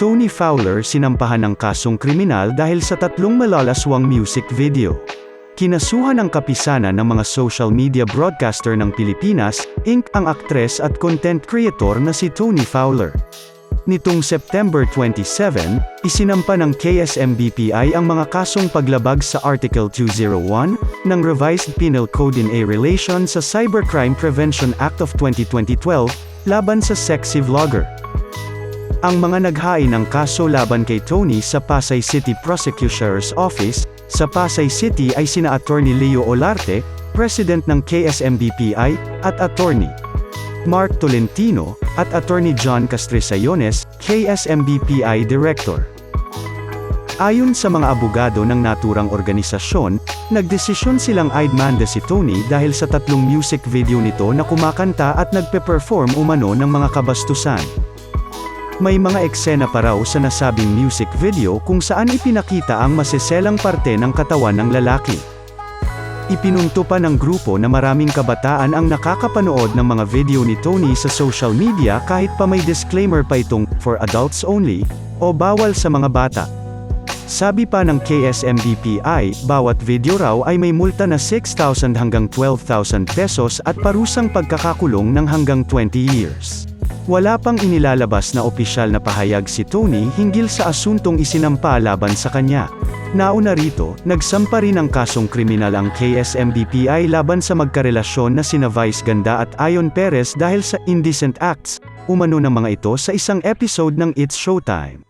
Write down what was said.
Tony Fowler sinampahan ng kasong kriminal dahil sa tatlong malalaswang music video. Kinasuhan ng kapisanan ng mga social media broadcaster ng Pilipinas, Inc. ang aktres at content creator na si Tony Fowler. Nitong September 27, isinampa ng KSMBPI ang mga kasong paglabag sa Article 201 ng Revised Penal Code in a relation sa Cybercrime Prevention Act of 2012 laban sa sexy vlogger. Ang mga naghain ng kaso laban kay Tony sa Pasay City Prosecutor's Office, sa Pasay City ay sina Attorney Leo Olarte, President ng KSMBPI, at Attorney Mark Tolentino, at Attorney John Castrisayones, KSMBPI Director. Ayon sa mga abogado ng naturang organisasyon, nagdesisyon silang idmande si Tony dahil sa tatlong music video nito na kumakanta at nagpe-perform umano ng mga kabastusan. May mga eksena pa raw sa nasabing music video kung saan ipinakita ang maseselang parte ng katawan ng lalaki. Ipinunto pa ng grupo na maraming kabataan ang nakakapanood ng mga video ni Tony sa social media kahit pa may disclaimer pa itong, for adults only, o bawal sa mga bata. Sabi pa ng KSMBPI, bawat video raw ay may multa na 6,000 hanggang 12,000 pesos at parusang pagkakakulong ng hanggang 20 years. Wala pang inilalabas na opisyal na pahayag si Tony hinggil sa asuntong isinampa laban sa kanya. Nauna rito, nagsampa rin ang kasong kriminal ang KSMDPI laban sa magkarelasyon na sina Vice Ganda at Ayon Perez dahil sa indecent acts, umano ng mga ito sa isang episode ng It's Showtime.